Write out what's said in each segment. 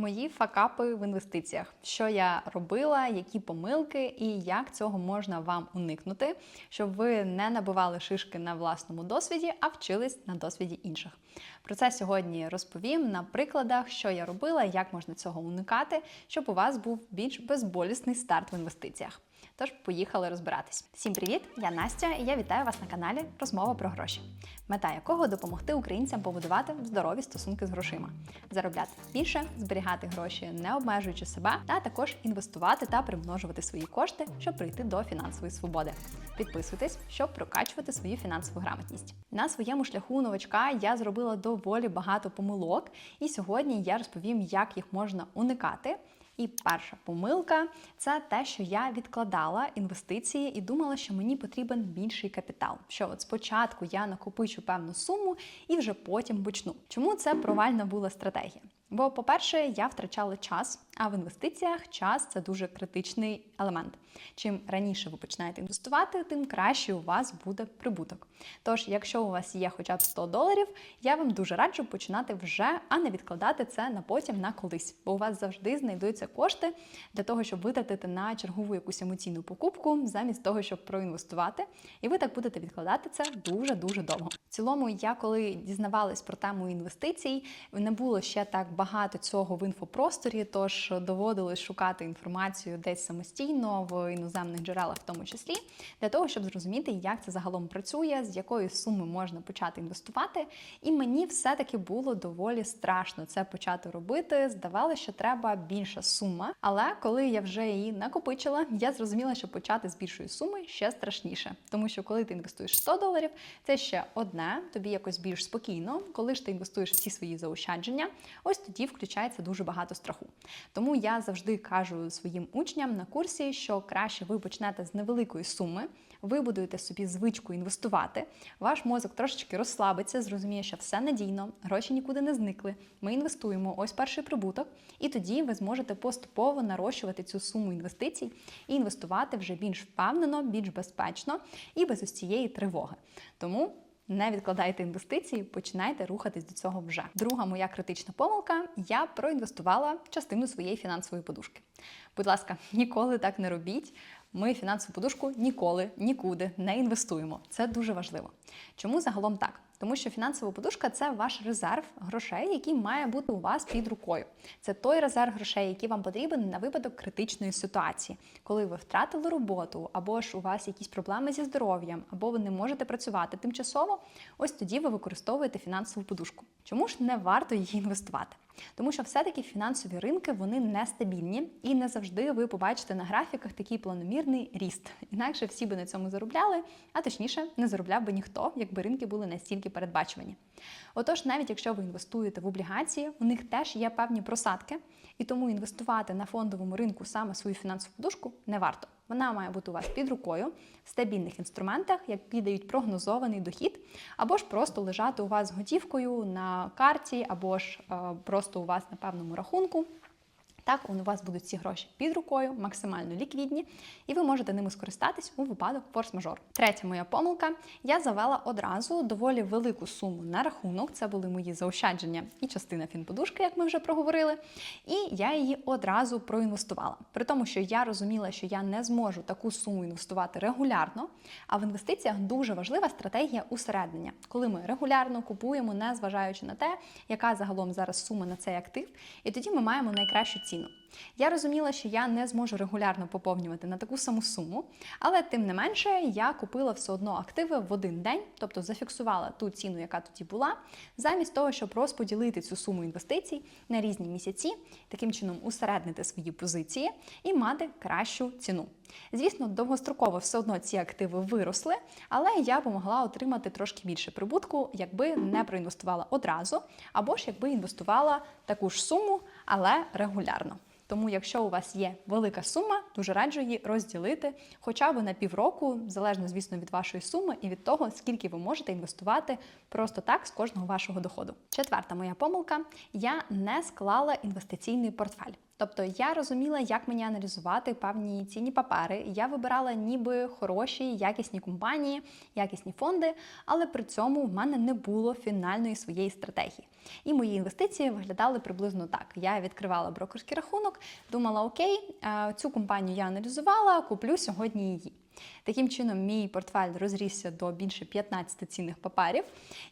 Мої факапи в інвестиціях, що я робила, які помилки і як цього можна вам уникнути, щоб ви не набивали шишки на власному досвіді, а вчились на досвіді інших. Про це сьогодні розповім на прикладах, що я робила, як можна цього уникати, щоб у вас був більш безболісний старт в інвестиціях. Тож поїхали розбиратись. Всім привіт! Я Настя, і я вітаю вас на каналі Розмова про гроші, мета якого допомогти українцям побудувати здорові стосунки з грошима, заробляти більше, зберігати гроші, не обмежуючи себе, та також інвестувати та примножувати свої кошти, щоб прийти до фінансової свободи. Підписуйтесь, щоб прокачувати свою фінансову грамотність. На своєму шляху новачка я зробила доволі багато помилок, і сьогодні я розповім, як їх можна уникати. І перша помилка це те, що я відкладала інвестиції і думала, що мені потрібен більший капітал. Що от спочатку я накопичу певну суму і вже потім почну. Чому це провальна була стратегія? Бо, по-перше, я втрачала час, а в інвестиціях час це дуже критичний елемент. Чим раніше ви починаєте інвестувати, тим краще у вас буде прибуток. Тож, якщо у вас є хоча б 100 доларів, я вам дуже раджу починати вже, а не відкладати це на потім на колись, бо у вас завжди знайдуться кошти для того, щоб витратити на чергову якусь емоційну покупку, замість того, щоб проінвестувати. І ви так будете відкладати це дуже дуже довго. В цілому, я коли дізнавалась про тему інвестицій, не було ще так багато цього в інфопросторі, тож доводилось шукати інформацію десь самостійно в іноземних джерелах, в тому числі, для того, щоб зрозуміти, як це загалом працює, з якої суми можна почати інвестувати. І мені все-таки було доволі страшно це почати робити. Здавалося, що треба більша сума. Але коли я вже її накопичила, я зрозуміла, що почати з більшої суми ще страшніше, тому що коли ти інвестуєш 100 доларів, це ще одне, тобі якось більш спокійно. Коли ж ти інвестуєш всі свої заощадження, ось тоді включається дуже багато страху. Тому я завжди кажу своїм учням на курсі, що краще ви почнете з невеликої суми, вибудуєте собі звичку інвестувати. Ваш мозок трошечки розслабиться, зрозуміє, що все надійно, гроші нікуди не зникли. Ми інвестуємо, ось перший прибуток, і тоді ви зможете поступово нарощувати цю суму інвестицій і інвестувати вже більш впевнено, більш безпечно і без ось цієї тривоги. Тому. Не відкладайте інвестиції, починайте рухатись до цього вже. Друга моя критична помилка: я проінвестувала частину своєї фінансової подушки. Будь ласка, ніколи так не робіть. Ми фінансову подушку ніколи нікуди не інвестуємо. Це дуже важливо. Чому загалом так? Тому що фінансова подушка це ваш резерв грошей, який має бути у вас під рукою. Це той резерв грошей, який вам потрібен на випадок критичної ситуації, коли ви втратили роботу, або ж у вас якісь проблеми зі здоров'ям, або ви не можете працювати тимчасово. Ось тоді ви використовуєте фінансову подушку. Чому ж не варто її інвестувати? Тому що все-таки фінансові ринки вони нестабільні і не завжди ви побачите на графіках такий планомірний ріст. Інакше всі би на цьому заробляли, а точніше, не заробляв би ніхто, якби ринки були настільки передбачувані. Отож, навіть якщо ви інвестуєте в облігації, у них теж є певні просадки, і тому інвестувати на фондовому ринку саме свою фінансову подушку не варто. Вона має бути у вас під рукою в стабільних інструментах, які дають прогнозований дохід, або ж просто лежати у вас готівкою на карті, або ж е, просто у вас на певному рахунку. Так, у вас будуть ці гроші під рукою, максимально ліквідні, і ви можете ними скористатись у випадок форс-мажор. Третя моя помилка: я завела одразу доволі велику суму на рахунок. Це були мої заощадження і частина фінподушки, як ми вже проговорили. І я її одразу проінвестувала. При тому, що я розуміла, що я не зможу таку суму інвестувати регулярно. А в інвестиціях дуже важлива стратегія усереднення, коли ми регулярно купуємо, не зважаючи на те, яка загалом зараз сума на цей актив, і тоді ми маємо найкращу ціну. sino Я розуміла, що я не зможу регулярно поповнювати на таку саму суму, але тим не менше я купила все одно активи в один день, тобто зафіксувала ту ціну, яка тоді була, замість того, щоб розподілити цю суму інвестицій на різні місяці, таким чином усереднити свої позиції і мати кращу ціну. Звісно, довгостроково все одно ці активи виросли, але я помогла отримати трошки більше прибутку, якби не проінвестувала одразу, або ж якби інвестувала таку ж суму, але регулярно. Тому, якщо у вас є велика сума, дуже раджу її розділити хоча б на півроку, залежно, звісно, від вашої суми і від того, скільки ви можете інвестувати просто так з кожного вашого доходу. Четверта моя помилка: я не склала інвестиційний портфель. Тобто я розуміла, як мені аналізувати певні цінні папери. Я вибирала ніби хороші, якісні компанії, якісні фонди, але при цьому в мене не було фінальної своєї стратегії. І мої інвестиції виглядали приблизно так: я відкривала брокерський рахунок, думала, окей, е, цю компанію я аналізувала, куплю сьогодні її. Таким чином, мій портфель розрісся до більше 15 цінних паперів,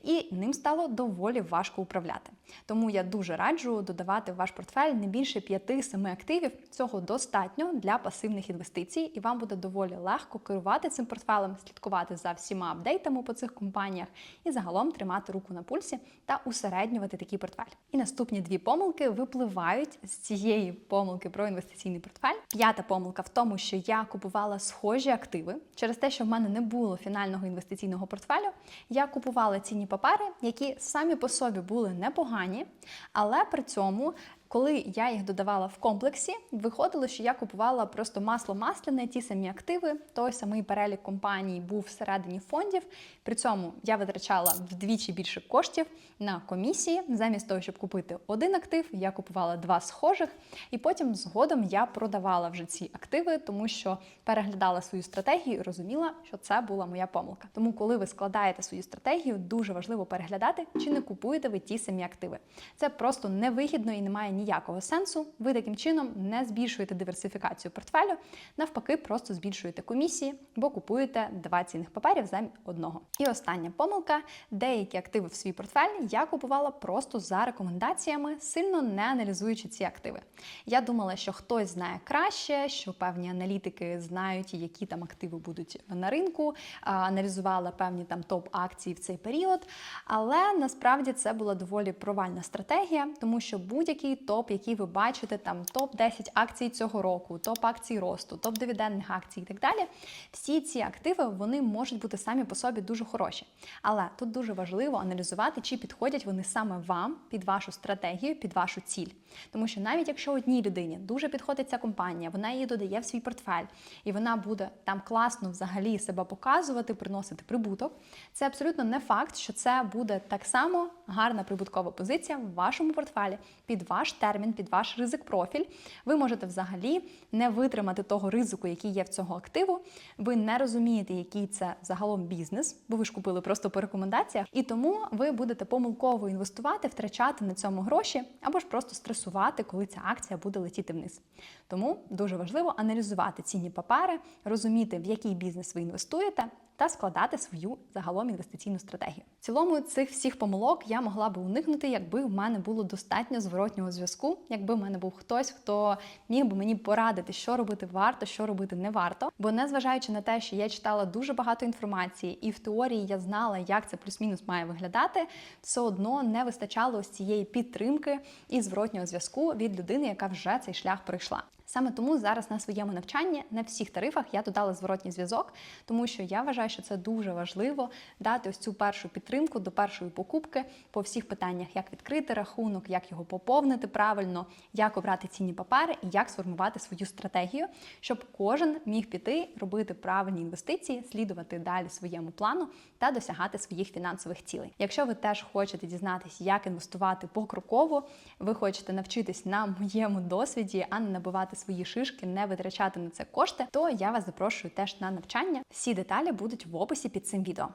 і ним стало доволі важко управляти. Тому я дуже раджу додавати в ваш портфель не більше 5-7 активів. Цього достатньо для пасивних інвестицій, і вам буде доволі легко керувати цим портфелем, слідкувати за всіма апдейтами по цих компаніях і загалом тримати руку на пульсі та усереднювати такий портфель. І наступні дві помилки випливають з цієї помилки про інвестиційний портфель. П'ята помилка в тому, що я купувала схожі активи. Через те, що в мене не було фінального інвестиційного портфелю, я купувала цінні папери, які самі по собі були непогані, але при цьому коли я їх додавала в комплексі, виходило, що я купувала просто масло масляне, ті самі активи, той самий перелік компаній був всередині фондів. При цьому я витрачала вдвічі більше коштів на комісії. Замість того, щоб купити один актив, я купувала два схожих, і потім згодом я продавала вже ці активи, тому що переглядала свою стратегію і розуміла, що це була моя помилка. Тому, коли ви складаєте свою стратегію, дуже важливо переглядати, чи не купуєте ви ті самі активи. Це просто невигідно і немає ніякого сенсу. Ви таким чином не збільшуєте диверсифікацію портфелю, навпаки, просто збільшуєте комісії, бо купуєте два цінних паперів замість одного. І остання помилка: деякі активи в свій портфель я купувала просто за рекомендаціями, сильно не аналізуючи ці активи. Я думала, що хтось знає краще, що певні аналітики знають, які там активи будуть на ринку, аналізувала певні там топ-акції в цей період. Але насправді це була доволі провальна стратегія, тому що будь-який топ, який ви бачите, там топ-10 акцій цього року, топ акцій росту, топ дивідендних акцій і так далі. Всі ці активи вони можуть бути самі по собі дуже хороші. Але тут дуже важливо аналізувати, чи підходять вони саме вам під вашу стратегію, під вашу ціль. Тому що навіть якщо одній людині дуже підходить ця компанія, вона її додає в свій портфель, і вона буде там класно взагалі себе показувати, приносити прибуток. Це абсолютно не факт, що це буде так само гарна прибуткова позиція в вашому портфелі під ваш термін, під ваш ризик профіль. Ви можете взагалі не витримати того ризику, який є в цього активу. Ви не розумієте, який це загалом бізнес, бо ви ж купили просто по рекомендаціях, і тому ви будете помилково інвестувати, втрачати на цьому гроші або ж просто стресувати, коли ця акція буде летіти вниз. Тому дуже важливо аналізувати цінні папери, розуміти, в який бізнес ви інвестуєте, та складати свою загалом інвестиційну стратегію. В цілому цих всіх помилок я могла би уникнути, якби в мене було достатньо зворотнього зв'язку, якби в мене був хтось, хто міг би мені порадити, що робити варто, що робити не варто. Бо незважаючи на те, що я читала дуже багато інформації, і в теорії я знала, як це плюс-мінус має виглядати, все одно не вистачало ось цієї підтримки і зворотнього зв'язку від людини, яка вже цей шлях пройшла. Саме тому зараз на своєму навчанні на всіх тарифах я додала зворотній зв'язок, тому що я вважаю, що це дуже важливо дати ось цю першу підтримку до першої покупки по всіх питаннях, як відкрити рахунок, як його поповнити правильно, як обрати цінні папери і як сформувати свою стратегію, щоб кожен міг піти, робити правильні інвестиції, слідувати далі своєму плану та досягати своїх фінансових цілей. Якщо ви теж хочете дізнатися, як інвестувати покроково, ви хочете навчитись на моєму досвіді, а не свої шишки, не витрачати на це кошти, то я вас запрошую теж на навчання. Всі деталі будуть в описі під цим відео.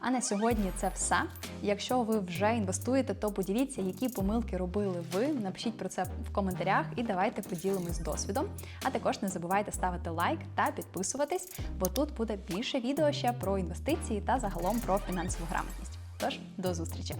А на сьогодні це все. Якщо ви вже інвестуєте, то поділіться, які помилки робили ви. Напишіть про це в коментарях і давайте поділимось досвідом. А також не забувайте ставити лайк та підписуватись, бо тут буде більше відео ще про інвестиції та загалом про фінансову грамотність. Тож до зустрічі!